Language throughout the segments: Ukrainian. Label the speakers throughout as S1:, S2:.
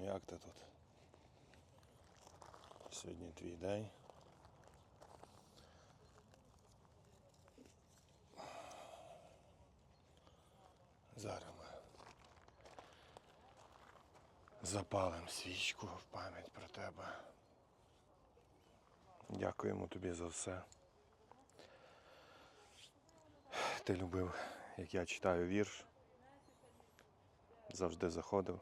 S1: Як ти тут? Сьогодні твій день. Зараз ми запалимо свічку в пам'ять про тебе. Дякуємо тобі за все. Ти любив, як я читаю вірш. Завжди заходив,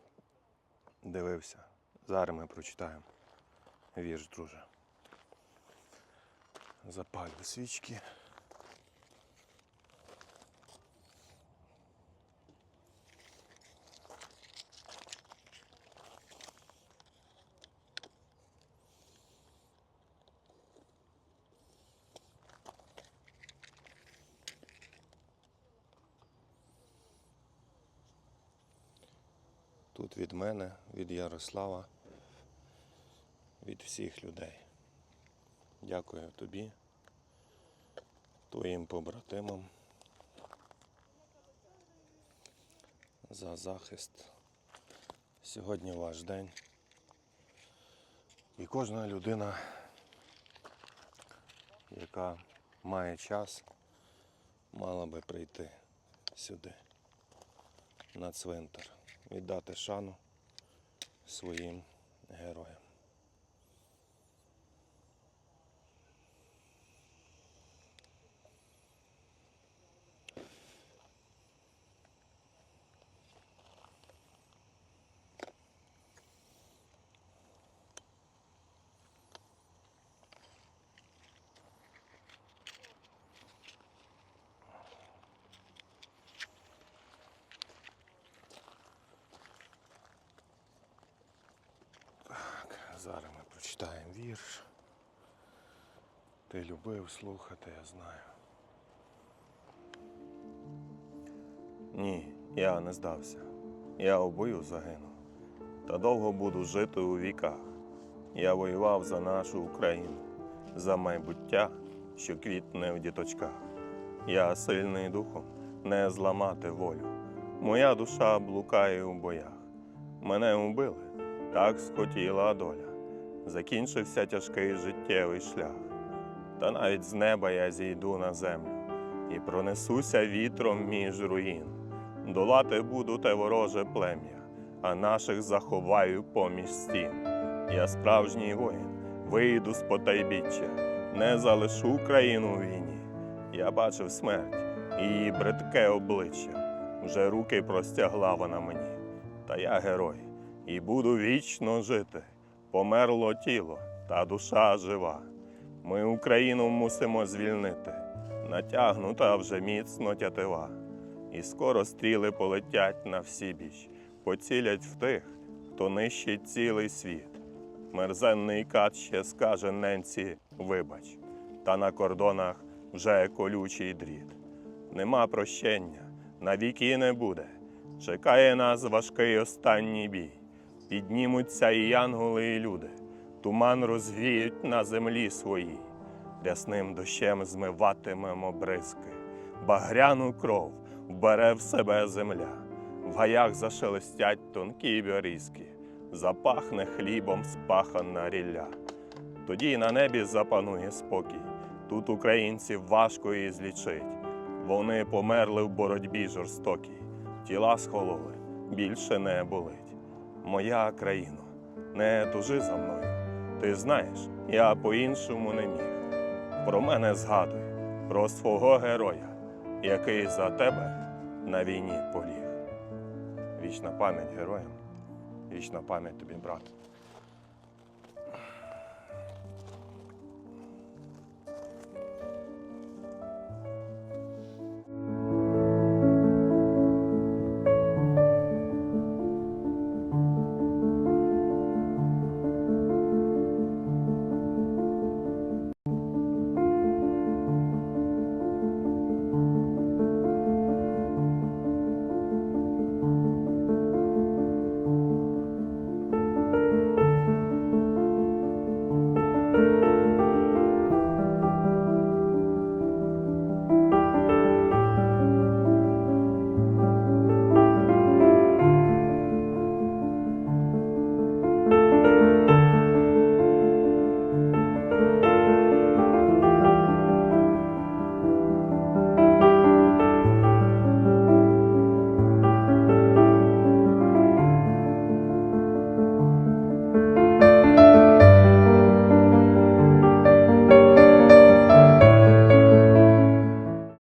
S1: дивився. Зараз ми прочитаємо вірш, друже. Запалю свічки. Тут від мене, від Ярослава, від всіх людей. Дякую тобі, твоїм побратимам за захист. Сьогодні ваш день. І кожна людина, яка має час, мала би прийти сюди, на цвинтар, віддати шану своїм героям. Так, зараз ми прочитаємо вірш. Ти любив слухати, я знаю. Ні, я не здався. Я у бою загинув. Та довго буду жити у віках. Я воював за нашу Україну, за майбуття, що квітне в діточках. Я сильний духом, не зламати волю. Моя душа блукає у боях. Мене убили, так схотіла доля. Закінчився тяжкий життєвий шлях. Та навіть з неба я зійду на землю і пронесуся вітром між руїн. Долати буду те вороже плем'я, а наших заховаю поміж стін. Я справжній воїн, вийду з потайбіччя, не залишу країну в війні. Я бачив смерть, її бридке обличчя. Вже руки простягла вона мені. Та я герой, і буду вічно жити. Померло тіло, та душа жива. Ми Україну мусимо звільнити, натягнута вже міцно тятива. І скоро стріли полетять на всі біч, поцілять в тих, хто нищить цілий світ. Мерзенний кат ще скаже ненці вибач, та на кордонах вже колючий дріт. Нема прощення, навіки не буде. Чекає нас важкий останній бій. Піднімуться і янголи, і люди, туман розвіють на землі своїй. Рясним дощем змиватимемо бризки, багряну кров вбере в себе земля, в гаях зашелестять тонкі берізки, запахне хлібом спахана рілля. Тоді на небі запанує спокій. Тут українців важко і злічить. Вони померли в боротьбі жорстокій, тіла схололи, більше не болить. Моя країно, не тужи за мною. Ти знаєш, я по-іншому не міг. Про мене згадуй, про свого героя, який за тебе на війні поліг. Вічна пам'ять героям, вічна пам'ять тобі, брат.